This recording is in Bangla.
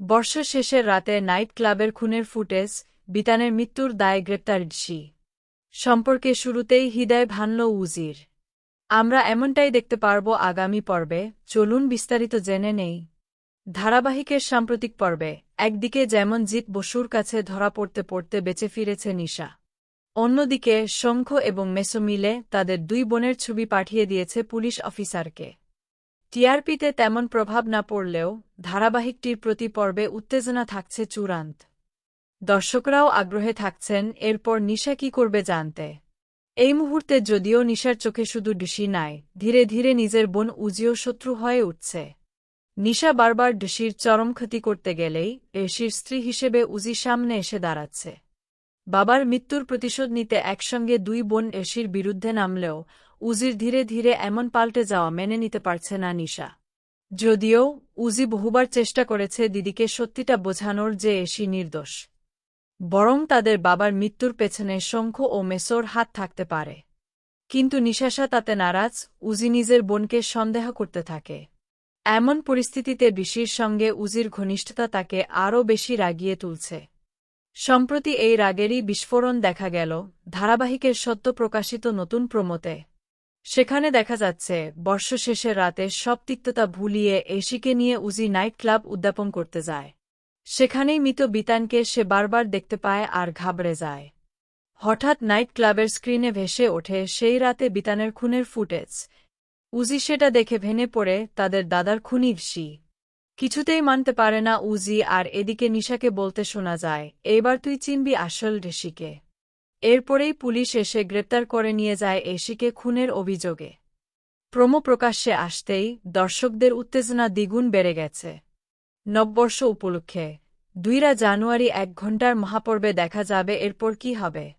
বর্ষা শেষের রাতে নাইট ক্লাবের খুনের ফুটেজ, বিতানের মৃত্যুর দায় গ্রেপ্তার ডি সম্পর্কে শুরুতেই হৃদয় ভানল উজির। আমরা এমনটাই দেখতে পারব আগামী পর্বে, চলুন বিস্তারিত জেনে নেই। ধারাবাহিকের সাম্প্রতিক পর্বে, একদিকে যেমন জিৎ বসুর কাছে ধরা পড়তে পড়তে বেঁচে ফিরেছে নিশা। অন্যদিকে শঙ্খ এবং মেসো মিলে তাদের দুই বোনের ছবি পাঠিয়ে দিয়েছে পুলিশ অফিসারকে। টিআরপিতে তেমন প্রভাব না পড়লেও ধারাবাহিকটির প্রতি পর্বে উত্তেজনা থাকছে চূড়ান্ত। দর্শকরাও আগ্রহে থাকছেন, এরপর নিশা কি করবে জানতে। এই মুহূর্তে যদিও নিশার চোখে শুধু ডিসি নাই, ধীরে ধীরে নিজের বোন উজিও শত্রু হয়ে উঠছে। নিশা বারবার ডিসির চরম ক্ষতি করতে গেলেই এসির স্ত্রী হিসেবে উজি সামনে এসে দাঁড়াচ্ছে। বাবার মৃত্যুর প্রতিশোধ নিতে একসঙ্গে দুই বোন এসির বিরুদ্ধে নামলেও উজির ধীরে ধীরে এমন পাল্টে যাওয়া মেনে নিতে পারছে না নিশা। যদিও, উজি বহুবার চেষ্টা করেছে দিদিকে সত্যিটা বোঝানোর যে এসি নির্দোষ। বরং তাদের বাবার মৃত্যুর পেছনে শঙ্খ ও মেসোর হাত থাকতে পারে। কিন্তু নিশাসা তাতে নারাজ, উজি নিজের বোনকে সন্দেহ করতে থাকে। এমন পরিস্থিতিতে বিশির সঙ্গে উজির ঘনিষ্ঠতা তাকে আরও বেশি রাগিয়ে তুলছে। সম্প্রতি এই রাগেরই বিস্ফোরণ দেখা গেল, ধারাবাহিকের সত্য প্রকাশিত নতুন প্রমোতে। সেখানে দেখা যাচ্ছে, বর্ষ শেষের রাতে সব তিক্ততা ভুলিয়ে এশিকে নিয়ে উজি নাইট ক্লাব উদ্যাপন করতে যায়। সেখানেই মৃত বিতানকে সে বারবার দেখতে পায় আর ঘাবড়ে যায়। হঠাৎ নাইট ক্লাবের স্ক্রিনে ভেসে ওঠে সেই রাতে বিতানের খুনের ফুটেজ। উজি সেটা দেখে ভেঙে পড়ে তাদের দাদার খুনি সি কিছুতেই মানতে পারে না উজি আর এদিকে নিশাকে বলতে শোনা যায় এইবার তুই চিনবি আসল ঋষিকে। এরপরেই পুলিশ এসে গ্রেপ্তার করে নিয়ে যায় এশিকে খুনের অভিযোগে। প্রমো প্রকাশ্যে আসতেই দর্শকদের উত্তেজনা দ্বিগুণ বেড়ে গেছে। নববর্ষ উপলক্ষে, দুইরা জানুয়ারি এক ঘণ্টার মহাপর্বে দেখা যাবে, এরপর কি হবে?